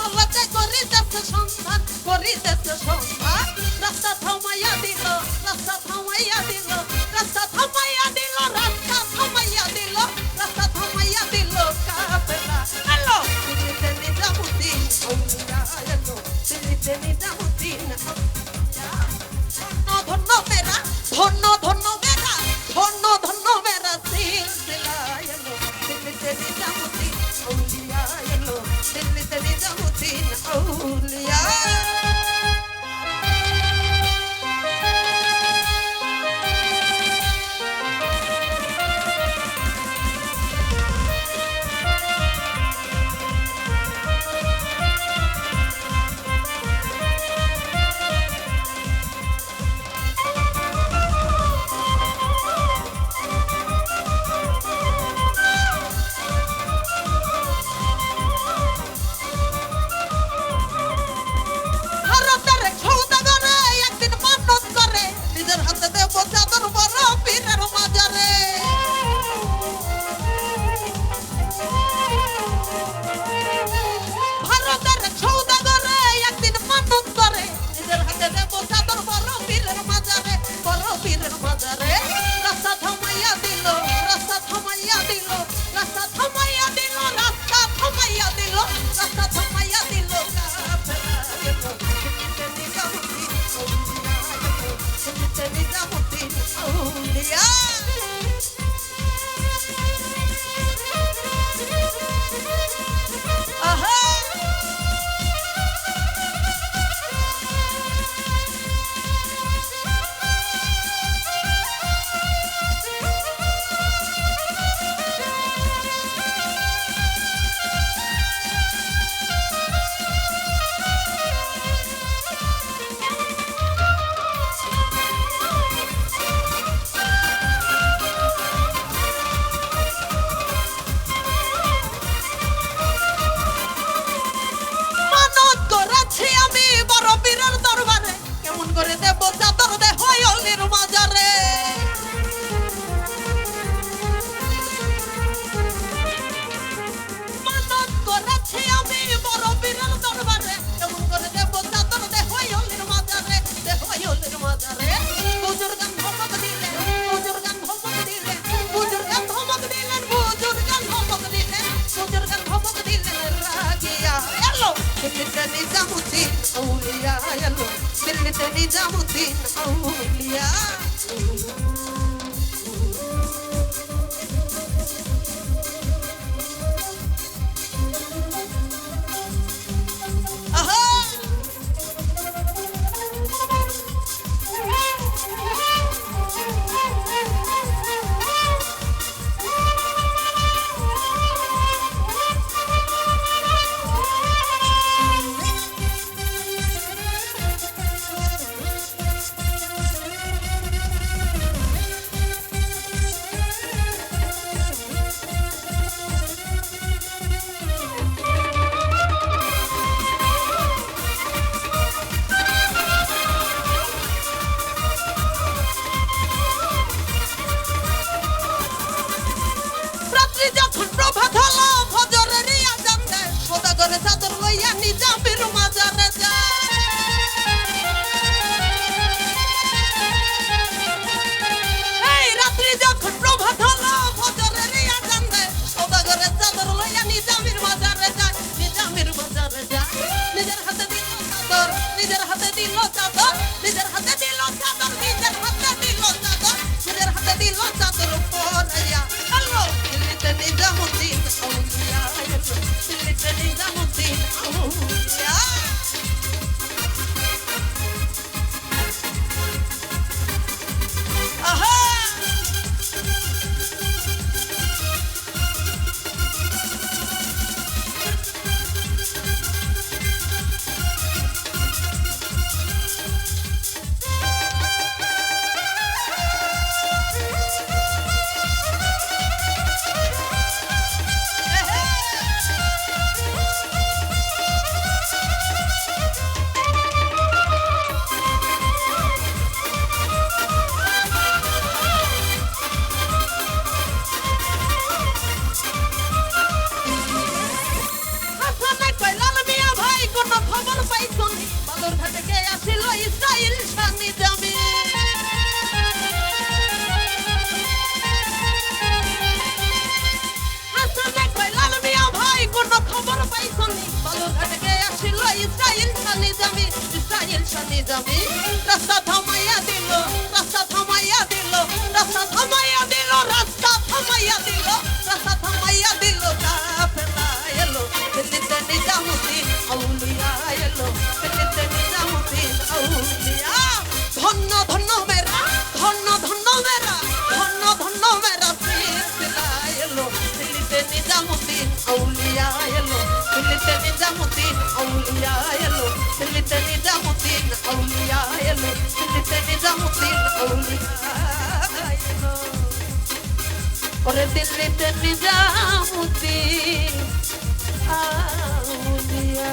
চলাতে করিতেছে সন্ধান করিতেছে সন্ধান নিজামুদ্দিন নিজের হাতে দিল চাদর নিজের হাতে Balonlarına yaşıl İsrail şanizami İsrail şanizami Rasta tamaya dilo Rasta tamaya dilo Rasta tamaya dilo Rasta tamaya dilo Rasta tamaya dilo Kafela yelo Billete nizamuti Avliya yelo Billete nizamuti Avliya ধন্য ধন্য মেরা ধন্য ধন্য মেরা ধন্য ধন্য মেরা সিলসিলা এলো দিল্লিতে নিজামুদ্দিন আউলিয়া এলো দিল্লিতে নিজামুদ্দিন আউলিয়া এলো দিল্লিতে নিজামুদ্দিন আউলিয়া এলো দিল্লিতে নিজামুদ্দিন আউলিয়া এলো ওরে দিল্লিতে নিজামুদ্দিন আউলিয়া